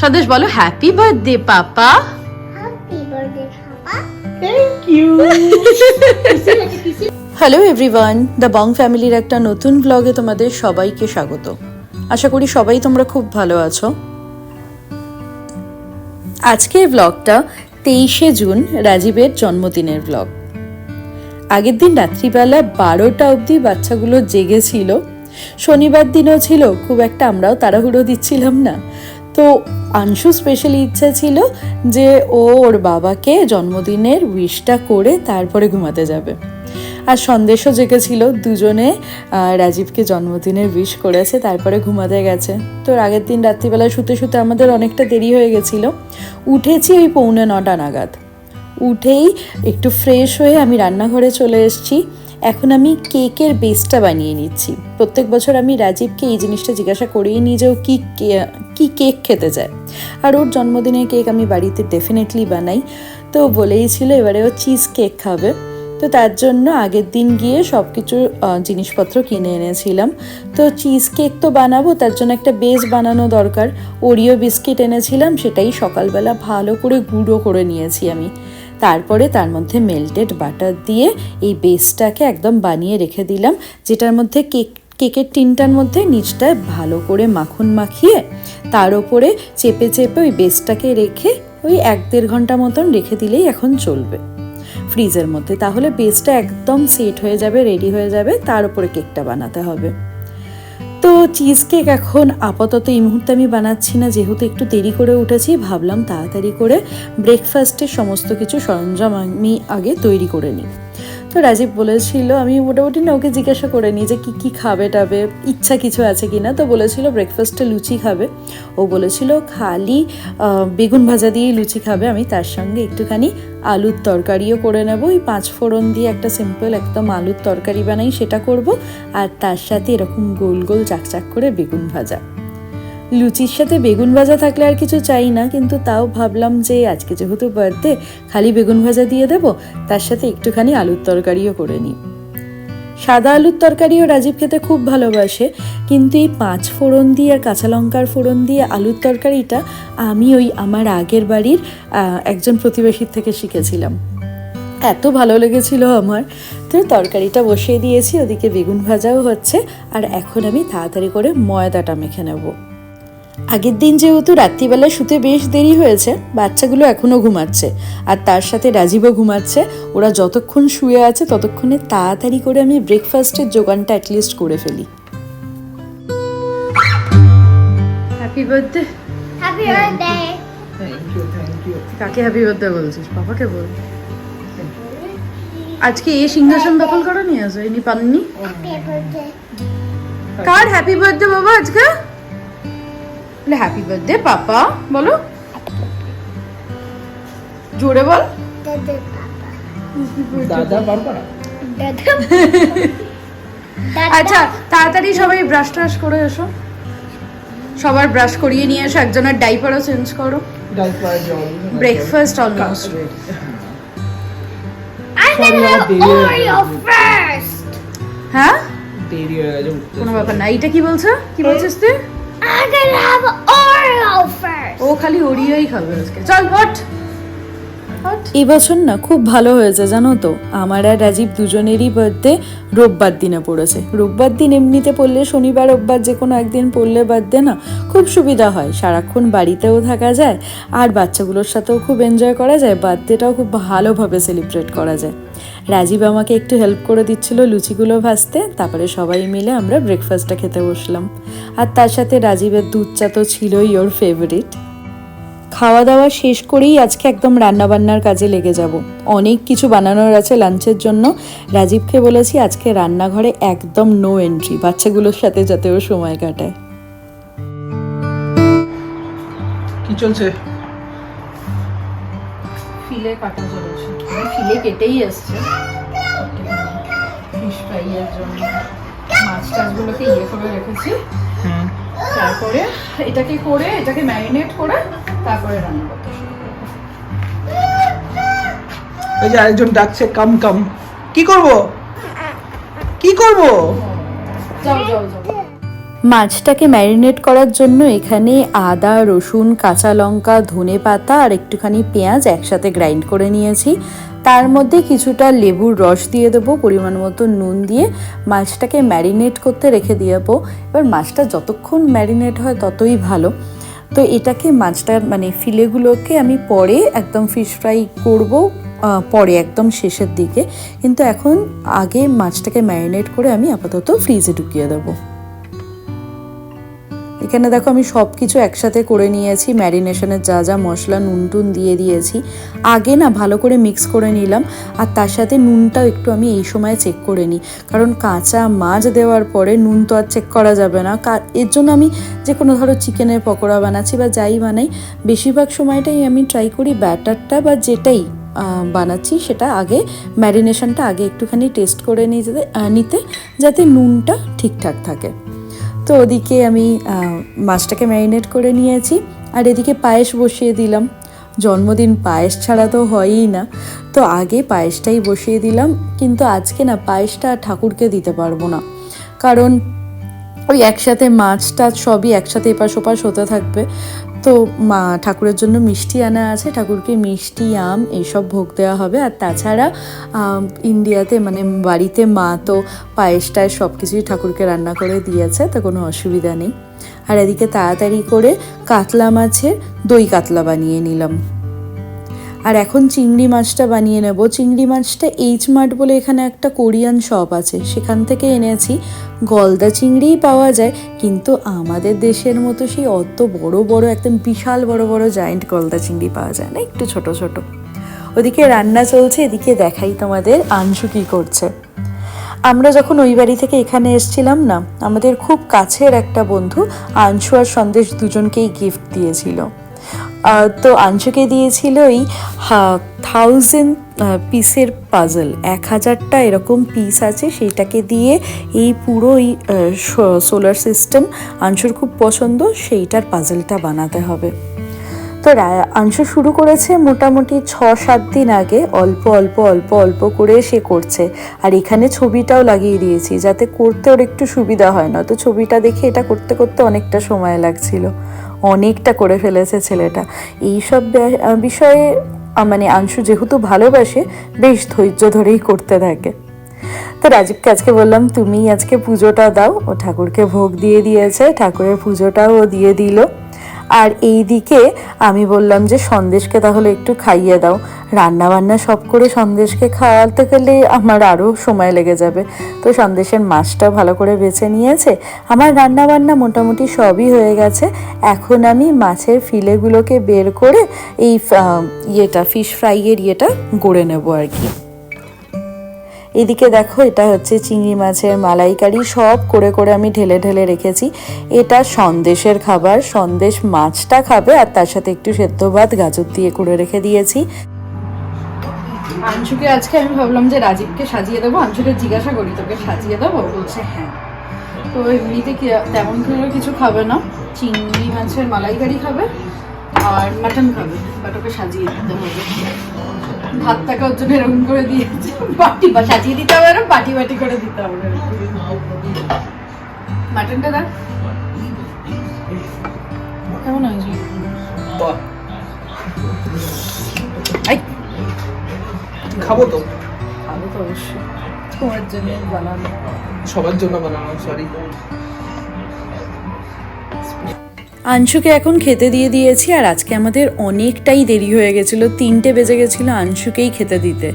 স্বদেশ বলো happy birthday papa hello everyone the Bong ফ্যামিলির একটা নতুন ব্লগে তোমাদের সবাইকে স্বাগত। আশা করি সবাই তোমরা খুব ভালো আছো। আজকের ব্লগটা তেইশে জুন রাজীবের জন্মদিনের ব্লগ আগের দিন রাত্রিবেলা বারোটা অবধি বাচ্চাগুলো জেগেছিল। শনিবার দিনও ছিল খুব একটা আমরাও তাড়াহুড়ো দিচ্ছিলাম না। তো আংশু স্পেশালি ইচ্ছা ছিল যে ও ওর বাবাকে জন্মদিনের উইশটা করে তারপরে ঘুমাতে যাবে। আর সন্দেশও জেগেছিল দুজনে রাজীবকে জন্মদিনের উইশ করেছে, তারপরে ঘুমাতে গেছে। তো আগের দিন রাত্রিবেলা শুতে শুতে আমাদের অনেকটা দেরি হয়ে গেছিল। উঠেছি ওই পৌনে নটা নাগাদ। উঠেই একটু ফ্রেশ হয়ে আমি রান্নাঘরে চলে এসেছি। এখন আমি কেকের বেসটা বানিয়ে নিচ্ছি। প্রত্যেক বছর আমি রাজীবকে এই জিনিসটা জিজ্ঞাসা করেই নিই যে ও কী কে- কেক খেতে চায়। আর ওর জন্মদিনের কেক আমি বাড়িতে ডেফিনেটলি বানাই। তো বলেই ছিল এবারে ও চিজ কেক খাবে। তো তার জন্য আগের দিন গিয়ে সব কিছু জিনিসপত্র কিনে এনেছিলাম। তো চিজ কেক তো বানাবো, তার জন্য একটা বেস বানানো দরকার। ওরিও বিস্কিট এনেছিলাম, সেটাই সকালবেলা ভালো করে গুঁড়ো করে নিয়েছি আমি। তারপরে তার মধ্যে মেল্টেড বাটার দিয়ে এই বেসটাকে একদম বানিয়ে রেখে দিলাম, যেটার মধ্যে কেক, কেকের টিনটার মধ্যে নিচটায় ভালো করে মাখন মাখিয়ে তার ওপরে চেপে চেপে ওই বেসটাকে রেখে ওই এক দেড় ঘণ্টা মতন রেখে দিলেই এখন চলবে ফ্রিজের মধ্যে। তাহলে বেসটা একদম সেট হয়ে যাবে রেডি হয়ে যাবে, তার উপরে কেকটা বানাতে হবে। চিজ কেক এখন আপাতত এই মুহূর্তে আমি বানাচ্ছি না। যেহেতু একটু দেরি করে উঠেছি, ভাবলাম তাড়াতাড়ি করে ব্রেকফাস্টের সমস্ত কিছু সরঞ্জাম আমি আগে তৈরি করে নিই। তো রাজীব বলেছিল, আমি মোটামুটি না ওকে জিজ্ঞাসা করে নিই যে কী কী খাবে টাবে, ইচ্ছা কিছু আছে কি না তো বলেছিল ব্রেকফাস্টে লুচি খাবে। ও বলেছিল, খালি বেগুন ভাজা দিয়েই লুচি খাবে। আমি তার সঙ্গে একটুখানি আলুর তরকারিও করে নেব। ওই পাঁচ ফোড়ন দিয়ে একটা সিম্পল একদম আলুর তরকারি বানাই, সেটা করব। আর তার সাথে এরকম গোল গোল, চাকচাক করে বেগুন ভাজা। লুচির সাথে বেগুন ভাজা থাকলে আর কিছু চাই না, কিন্তু তাও ভাবলাম যে আজকে যেহেতু বার্থডে খালি বেগুন ভাজা দিয়ে দেব, তার সাথে একটুখানি আলুর তরকারিও করে নিই। সাদা আলুর তরকারিও রাজীব খেতে খুব ভালোবাসে, কিন্তু এই পাঁচ ফোড়ন দিয়ে আর কাঁচা লঙ্কার ফোড়ন দিয়ে আলুর তরকারিটা আমি ওই আমার আগের বাড়ির একজন প্রতিবেশীর থেকে শিখেছিলাম। এত ভালো লেগেছিল আমার। তো তরকারিটা বসিয়ে দিয়েছি, ওদিকে বেগুন ভাজাও হচ্ছে, আর এখন আমি তাড়াতাড়ি করে ময়দাটা মেখে নেব। আগের দিন যেহেতু রাত্রিবেলা শুতে বেশ দেরি হয়েছে বাচ্চাগুলো এখনও ঘুমাচ্ছে। আর তার সাথে রাজীবও ঘুমাচ্ছে। ওরা যতক্ষণ শুয়ে আছে ততক্ষণে তাড়াতাড়ি করে আমি ব্রেকফাস্টের জোগানটা অ্যাটলিস্ট করে ফেলি। Happy birthday. Thank you thank you কাকে হ্যাপি বার্থডে বলছিস? পাপাকে বল। আজকে এ সিংহাসন দখল করো নিয়ে আসো ইনি পাননি কার হ্যাপি বার্থডে বাবা আজকে? Happy birthday papa. বলো। জোরে বল। দাদা আচ্ছা তাড়াতাড়ি সবাই ব্রাশ ট্রাশ করে এসো। সবার ব্রাশ করিয়ে নিয়ে এসো একজনের ডাইপারও চেঞ্জ করো। Breakfast almost. হ্যাঁ? হয়ে কোনো ব্যাপার না এইটা কি বলছো? কি বলছিস তুই? I'm gonna have Oreo first. ও খালি ওরিওই খাবে আজকে চল হট এবছর না খুব ভালো হয়েছে, জানো তো। আমার আর রাজীব দুজনেরই বার্থডে রোববার দিনে পড়েছে। রোববার দিন এমনিতে পড়লে শনিবার, রোববার যে কোনো একদিন পড়লে বার্থডে না খুব সুবিধা হয়। সারাক্ষণ বাড়িতেও থাকা যায়, আর বাচ্চাগুলোর সাথেও খুব এনজয় করা যায় বার্থডেটাও খুব ভালোভাবে সেলিব্রেট করা যায়। রাজীব আমাকে একটু হেল্প করে দিচ্ছিল লুচিগুলো ভাজতে, তারপরে সবাই মিলে আমরা ব্রেকফাস্টটা খেতে বসলাম। আর তার সাথে রাজীবের দুধ চা তো ছিলই ওর ফেভারিট খাওয়া দাওয়া শেষ করেই আজকে একদম রান্না বান্নার কাজে লেগে যাব। অনেক কিছু বানানোর আছে লাঞ্চের জন্য। রাজীবকে বলেছি আজকে রান্নাঘরে একদম নো এন্ট্রি বাচ্চাগুলোর সাথে যাতে ও সময় কাটায়। কি চলছে? ফিলে কাটা চলেছে ফিলে কেটেই এসছে ফিশ ফ্রাইয়ের জন্য। মাছ টাছগুলোকে ইয়ে করে রেখেছি। হুম। তারপরে এটাকে করে এটাকে ম্যারিনেট করে তারপরে রান্না করতে। ওই যে আরেকজন ডাকছে কাম কাম। কি করব? কি করব? যাও যাও যাও। মাছটাকে ম্যারিনেট করার জন্য এখানে আদা রসুন কাঁচা লঙ্কা ধনে পাতা আর একটুখানি পেঁয়াজ একসাথে গ্রাইন্ড করে নিয়েছি। তার মধ্যে কিছুটা লেবুর রস দিয়ে দেবো, পরিমাণ মতো নুন দিয়ে। মাছটাকে ম্যারিনেট করতে রেখে দিয়ে যাব এবার মাছটা যতক্ষণ ম্যারিনেট হয় ততই ভালো। তো এটাকে মাছটার মানে ফিলেগুলোকে আমি পরে একদম ফিশ ফ্রাই করব পরে একদম শেষের দিকে। কিন্তু এখন আগে মাছটাকে ম্যারিনেট করে আমি আপাতত ফ্রিজে ঢুকিয়ে দেবো। এখানে দেখো আমি সব কিছু একসাথে করে নিয়েছি ম্যারিনেশনের যা যা মশলা নুন টুন দিয়ে দিয়েছি। আগে না ভালো করে মিক্স করে নিলাম, আর তার সাথে নুনটাও একটু আমি এই সময় চেক করে নিই। কারণ কাঁচা মাছ দেওয়ার পরে নুন তো আর চেক করা যাবে না। এর জন্য আমি যে কোনো ধরো চিকেনের পকোড়া বানাচ্ছি বা যাই বানাই, বেশিরভাগ সময়টাই আমি ট্রাই করি ব্যাটারটা বা যেটাই বানাচ্ছি সেটা আগে ম্যারিনেশনটা আগে একটুখানি টেস্ট করে নিতে নিতে, যাতে নুনটা ঠিকঠাক থাকে। তো ওদিকে আমি মাছটাকে ম্যারিনেট করে নিয়েছি। আর এদিকে পায়েস বসিয়ে দিলাম। জন্মদিন পায়েস ছাড়া তো হয়ই না। তো আগে পায়েসটাই বসিয়ে দিলাম। কিন্তু আজকে না, পায়েসটা ঠাকুরকে দিতে পারব না। কারণ ওই একসাথে মাছ টাছ সবই একসাথে এপাশ ওপাশ হতে থাকবে। তো মা ঠাকুরের জন্য মিষ্টি আনা আছে, ঠাকুরকে মিষ্টি, আম এইসব ভোগ দেওয়া হবে। আর তাছাড়া ইন্ডিয়াতে মানে বাড়িতে মা তো পায়েস টায়েস সব কিছুই ঠাকুরকে রান্না করে দিয়েছে, তো কোনো অসুবিধা নেই। আর এদিকে তাড়াতাড়ি করে কাতলা মাছের দই কাতলা বানিয়ে নিলাম। আর এখন চিংড়ি মাছটা বানিয়ে নেব। চিংড়ি মাছটা এইচ মার্ট বলে এখানে একটা কোরিয়ান শপ আছে। সেখান থেকে এনেছি। গলদা চিংড়িই পাওয়া যায়, কিন্তু আমাদের দেশের মতো সেই অত বড় বড়, একদম বিশাল, বড় বড় জায়েন্ট গলদা চিংড়ি পাওয়া যায় না, একটু ছোট ছোট। ওদিকে রান্না চলছে, এদিকে দেখাই তোমাদের আংশু কী করছে। আমরা যখন ওই বাড়ি থেকে এখানে এসেছিলাম না, আমাদের খুব কাছের একটা বন্ধু আংশু আর সন্দেশ দুজনকেই গিফট দিয়েছিল। তো আংশুকে দিয়েছিল এই থাউজেন্ড পিসের পাজল এক হাজারটা এরকম পিস আছে, সেইটাকে দিয়ে এই পুরো এই সোলার সিস্টেম আংশুর খুব পছন্দ, সেইটার পাজলটা বানাতে হবে। তো আংশু শুরু করেছে মোটামুটি ছ সাত দিন আগে, অল্প অল্প অল্প অল্প করে সে করছে। আর এখানে ছবিটাও লাগিয়ে দিয়েছি, যাতে করতে ওর একটু সুবিধা হয় না। তো ছবিটা দেখে এটা করতে করতে অনেকটা সময় লাগছিল। অনেকটা করে ফেলেছে ছেলেটা। এইসব বিষয়ে মানে আংশু যেহেতু ভালোবাসে, বেশ ধৈর্য ধরেই করতে থাকে। তো রাজীবকে আজকে বললাম তুমি আজকে পুজোটা দাও। ও ঠাকুরকে ভোগ দিয়ে দিয়েছে, ঠাকুরের পুজোটাও দিয়ে দিল। আর এই দিকে আমি বললাম যে সন্দেশকে তাহলে একটু খাইয়ে দাও। রান্না বান্না সব করে সন্দেশকে খাওয়াতে গেলে আমার আরও সময় লেগে যাবে। তো সন্দেশের মাছটা ভালো করে বেছে নিয়েছে। আমার রান্না বান্না মোটামুটি সবই হয়ে গেছে। এখন আমি মাছের ফিলেগুলোকে বের করে এই ইয়েটা ফিশ ফ্রাইয়ের ইয়েটা গড়ে নেব আর কি। এদিকে দেখো, এটা হচ্ছে চিংড়ি মাছের মালাইকারি। সব করে করে আমি ঢেলে ঢেলে রেখেছি। এটা সন্দেশের খাবার। সন্দেশ মাছটা খাবে আর তার সাথে একটু সেদ্ধ ভাত, গাজর দিয়ে করে রেখে দিয়েছি। আংশুকে আজকে আমি ভাবলাম যে রাজীবকে সাজিয়ে দেবো। আংশুকে জিজ্ঞাসা করি, তোকে সাজিয়ে দেবো? বলছে হ্যাঁ। তো এমনিতে কি, তেমন করে কিছু খাবে না। চিংড়ি মাছের মালাইকারি খাবে আর মাটন খাবে বাট ওকে সাজিয়ে দিতে হবে। ভাতটাকে ওর জন্য এরকম করে দিয়েছে বাটি বা সাজিয়ে দিতে হবে না বাটি বাটি করে দিতে হবে। মাটনটা দেখ কেমন হয়েছে? খাব তো। ভালো তো অবশ্যই। তোমার জন্য বানানো। সবার জন্য বানানো সরি আংশুকে এখন খেতে দিয়ে দিয়েছি আর আজকে আমাদের অনেকটাই দেরি হয়ে গেছিল। তিনটে বেজে গেছিল আংশুকেই খেতে দিতে।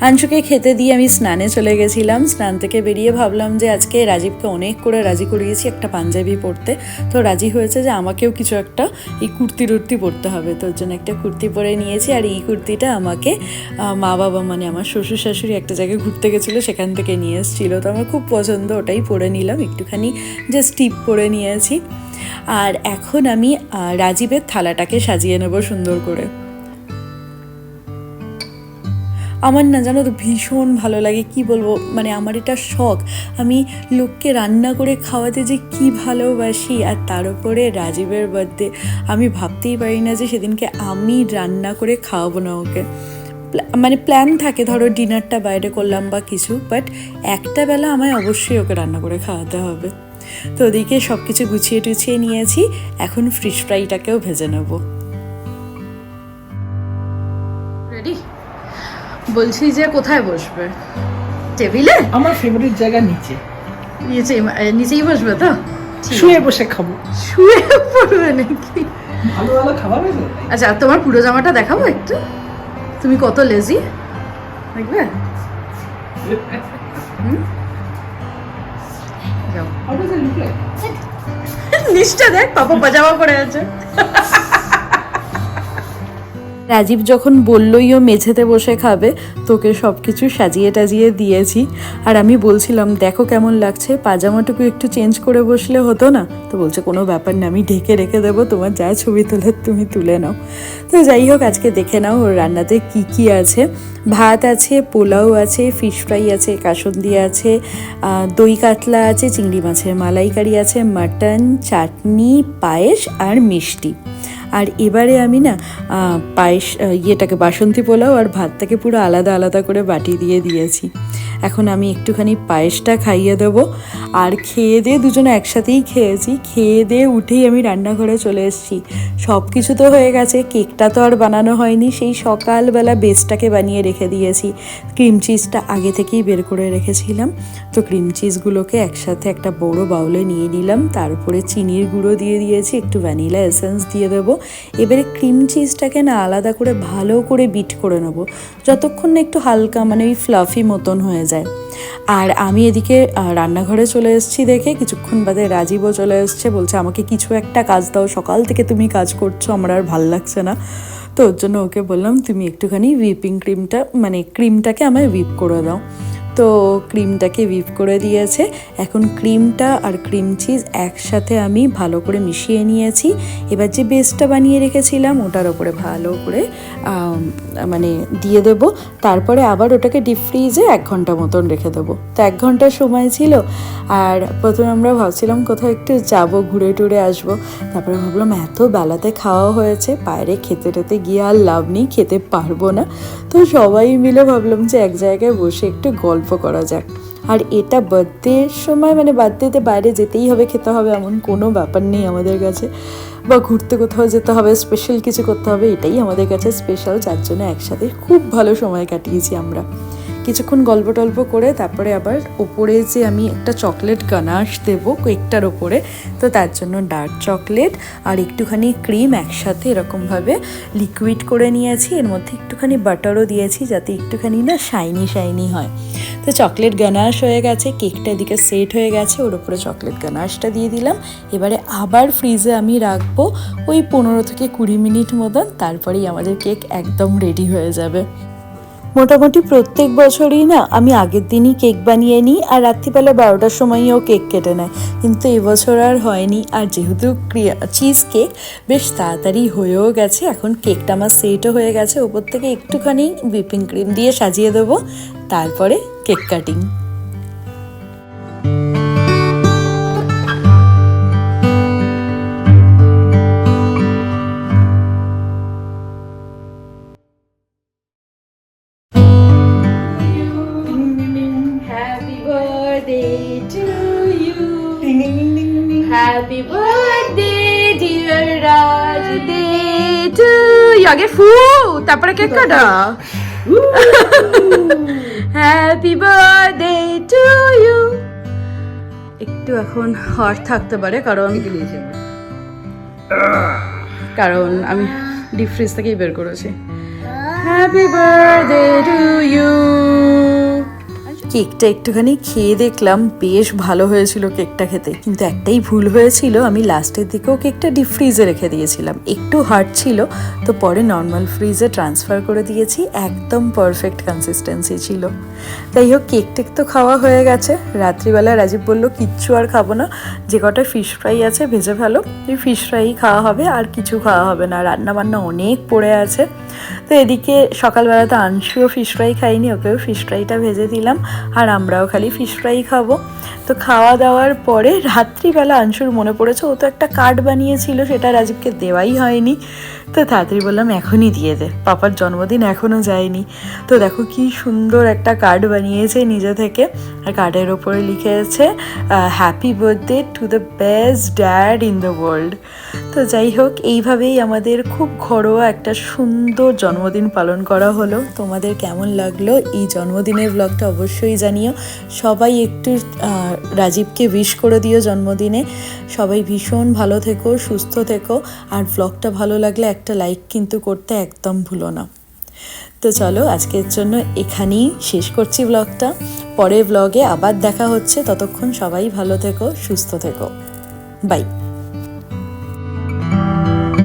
আংশুকে খেতে দিয়ে আমি স্নানে চলে গেছিলাম। স্নান থেকে বেরিয়ে ভাবলাম যে আজকে রাজীবকে অনেক করে রাজি করিয়েছি একটা পাঞ্জাবি পরতে। তো রাজি হয়েছে যে আমাকেও কিছু একটা এই কুর্তি টুর্তি পরতে হবে। তোর জন্য একটা কুর্তি পরে নিয়েছি আর এই কুর্তিটা আমাকে মা বাবা মানে আমার শ্বশুর শাশুড়ি একটা জায়গায় ঘুরতে গেছিল, সেখান থেকে নিয়ে এসেছিল। তো আমার খুব পছন্দ, ওটাই পরে নিলাম। একটুখানি জাস্ট টিপ পরে নিয়েছি। আর এখন আমি রাজীবের থালাটাকে সাজিয়ে নেব সুন্দর করে। আমার না জানো তো ভীষণ ভালো লাগে, কি বলব? মানে আমার এটা শখ। আমি লোককে রান্না করে খাওয়াতে যে কি ভালোবাসি, আর তার উপরে রাজীবের বার্থডে আমি ভাবতেই পারি না যে সেদিনকে আমি রান্না করে খাওয়াবো না ওকে। মানে প্ল্যান থাকে, ধরো ডিনারটা বাইরে করলাম বা কিছু বাট একটা বেলা আমায় অবশ্যই ওকে রান্না করে খাওয়াতে হবে। তো ওদিকে সব কিছু গুছিয়ে টুছিয়ে নিয়েছি। এখন ফ্রিশ ফ্রাইটাকেও ভেজে নেব। রেডি বলছি যে কোথায় বসবে? টেবিলে? আমার ফেভারিট জায়গা নিচে। নিচে নিচেই বসবে তো? শুয়ে বসে খাব। শুয়ে পড়বে নাকি? ভালো ভালো খাবার আচ্ছা আর তোমার পুরো জামাটা দেখাবো একটু? তুমি কত লেজি দেখবে? হুম? নিচটা দেখ পাপা পাজামা পরে আছে রাজীব যখন বললই ও মেঝেতে বসে খাবে, তোকে সব কিছু সাজিয়ে টাজিয়ে দিয়েছি। আর আমি বলছিলাম, দেখো কেমন লাগছে, পাজামাটুকু একটু চেঞ্জ করে বসলে হতো না? তো বলছে, কোনো ব্যাপার না, আমি ঢেকে রেখে দেবো, তোমার যা ছবি তোলে তুমি তুলে নাও। তো যাই হোক, আজকে দেখে নাও ওর রান্নাতে কি কি আছে। ভাত আছে, পোলাও আছে ফিশ ফ্রাই আছে, কাসন্দি আছে দই কাতলা আছে, চিংড়ি মাছের মালাইকারি আছে মাটন চাটনি, পায়েস আর মিষ্টি। আর এবারে আমি না পায়েস ইয়েটাকে বাসন্তী পোলাও আর ভাতটাকে পুরো আলাদা আলাদা করে বাটি দিয়ে দিয়েছি। এখন আমি একটুখানি পায়েসটা খাইয়ে দেবো। আর খেয়ে দিয়ে দুজনে একসাথেই খেয়েছি। খেয়ে দিয়ে উঠেই আমি রান্নাঘরে চলে এসেছি। সব কিছু তো হয়ে গেছে। কেকটা তো আর বানানো হয়নি। সেই সকালবেলা বেসটাকে বানিয়ে রেখে দিয়েছি। ক্রিম চিজটা আগে থেকেই বের করে রেখেছিলাম। তো ক্রিম চিজগুলোকে একসাথে একটা বড় বাউলে নিয়ে নিলাম। তারপরে চিনির গুঁড়ো দিয়ে দিয়েছি। একটু ভ্যানিলা এসেন্স দিয়ে দেবো। এবারে ক্রিম চিজটাকে না আলাদা করে ভালো করে বিট করে নেব, যতক্ষণ না একটু হালকা মানে ওই ফ্লাফি মতন হয়ে যায়। আর আমি এদিকে রান্নাঘরে চলে এসেছি দেখে, কিছুক্ষণ বাদে রাজীবও চলে এসছে, বলছে আমাকে কিছু একটা কাজ দাও, সকাল থেকে তুমি কাজ করছ, আমার আর ভালো লাগছে না। তো ওর জন্য ওকে বললাম, তুমি একটুখানি হুইপিং ক্রিমটা মানে ক্রিমটাকে আমায় হুইপ করে দাও। তো ক্রিমটাকে হুইপ করে দিয়েছে। এখন ক্রিমটা আর ক্রিম চিজ একসাথে আমি ভালো করে মিশিয়ে নিয়েছি। এবার যে বেসটা বানিয়ে রেখেছিলাম, ওটার ওপরে ভালো করে মানে দিয়ে দেব। তারপরে আবার ওটাকে ডিপ ফ্রিজে এক ঘণ্টা মতন রেখে দেবো। তো এক ঘণ্টার সময় ছিল। আর প্রথমে আমরা ভাবছিলাম কোথাও একটু যাব, ঘুরে টুরে আসব। তারপরে ভাবলাম, এত বেলাতে খাওয়া হয়েছে, বাইরে খেতে টেতে গিয়ে আর লাভ নেই, খেতে পারব না। তো সবাই মিলে ভাবলাম যে এক জায়গায় বসে একটু গল্প করা যাক। আর এটা বার্থডের সময় মানে বার্থডেতে বাইরে যেতেই হবে, খেতে হবে এমন কোনো ব্যাপার নেই আমাদের কাছে। বা ঘুরতে কোথাও যেতে হবে স্পেশাল কিছু করতে হবে, এটাই আমাদের কাছে স্পেশাল যার জন্য একসাথে খুব ভালো সময় কাটিয়েছি আমরা। কিছুক্ষণ গল্প টল্প করে তারপরে আবার ওপরে যে আমি একটা চকলেট গানাশ দেবো কেকটার ওপরে, তো তার জন্য ডার্ক চকলেট আর একটুখানি ক্রিম একসাথে এরকমভাবে লিকুইড করে নিয়েছি। এর মধ্যে একটুখানি বাটারও দিয়েছি যাতে একটুখানি না শাইনি শাইনি হয়। তো চকলেট গানাশ হয়ে গেছে, কেকটা এদিকে সেট হয়ে গেছে, ওর উপরে চকলেট গানাশটা দিয়ে দিলাম। এবারে আবার ফ্রিজে আমি রাখব ওই পনেরো থেকে কুড়ি মিনিট মতন, তারপরেই আমাদের কেক একদম রেডি হয়ে যাবে। মোটামুটি প্রত্যেক বছরই না, আমি আগের দিনই কেক বানিয়ে নিই আর রাত্রিবেলা বারোটার সময়ও কেক কেটে নেয়। কিন্তু এবছর আর হয়নি আর যেহেতু ক্রিয়া, চিজ কেক বেশ তাড়াতাড়ি হয়েও গেছে, এখন কেকটা আমার সেটও হয়ে গেছে, ওপর থেকে একটুখানি হুইপিং ক্রিম দিয়ে সাজিয়ে দেবো, তারপরে কেক কাটিং আগে ফু তারপরে কেক কাটা। হ্যাপি বার্থডে টু ইউ একটু এখন হট থাকতে পারে কারণ কারণ আমি ডিপ ফ্রিজ থেকেই বের করেছি। হ্যাপি বার্থডে টু ইউ কেকটা একটুখানি খেয়ে দেখলাম বেশ ভালো হয়েছিল কেকটা খেতে। কিন্তু একটাই ভুল হয়েছিল, আমি লাস্টের দিকেও কেকটা ডিপ ফ্রিজে রেখে দিয়েছিলাম। একটু হার্ড ছিল, তো পরে নর্মাল ফ্রিজে ট্রান্সফার করে দিয়েছি, একদম পারফেক্ট কনসিস্টেন্সি ছিল। যাই হোক, কেক টেক তো খাওয়া হয়ে গেছে। রাত্রিবেলা রাজীব বলল, কিচ্ছু আর খাব না, যে কটা ফিশ ফ্রাই আছে ভেজে ভালো এই ফিশ ফ্রাই খাওয়া হবে, আর কিছু খাওয়া হবে না। রান্না বান্না অনেক পড়ে আছে। তো এদিকে সকালবেলা তো আংশুও ফিশ ফ্রাই খাইনি, ওকেও ফিশ ফ্রাইটা ভেজে দিলাম। আর আমরাও খালি ফিশ ফ্রাই খাব। তো খাওয়া দাওয়ার পরে রাত্রিবেলা আংশুর মনে পড়েছে, ও তো একটা কার্ড বানিয়েছিল, সেটা রাজীবকে দেওয়াই হয়নি। তো তাড়াতাড়ি বললাম, এখনই দিয়ে দে, পাপার জন্মদিন এখনও যায়নি। তো দেখো কি সুন্দর একটা কার্ড বানিয়েছে নিজে থেকে। আর কার্ডের ওপরে লিখেছে happy birthday to the best dad in the world তো যাই হোক, এইভাবেই আমাদের খুব ঘরোয়া একটা সুন্দর জন্মদিন পালন করা হলো। তোমাদের কেমন লাগল এই জন্মদিনের ব্লগটা অবশ্যই জানিও, সবাই একটু রাজীবকে উইশ করে দিও জন্মদিনে। সবাই ভীষণ ভালো থেকো, সুস্থ থেকো। আর ব্লগটা ভালো লাগলে একটা লাইক কিন্তু করতে একদম ভুলো না। তো চলো, আজকের জন্য এখানেই শেষ করছি ব্লগটা পরের ব্লগে আবার দেখা হচ্ছে। ততক্ষণ সবাই ভালো থেকো, সুস্থ থেকো। বাই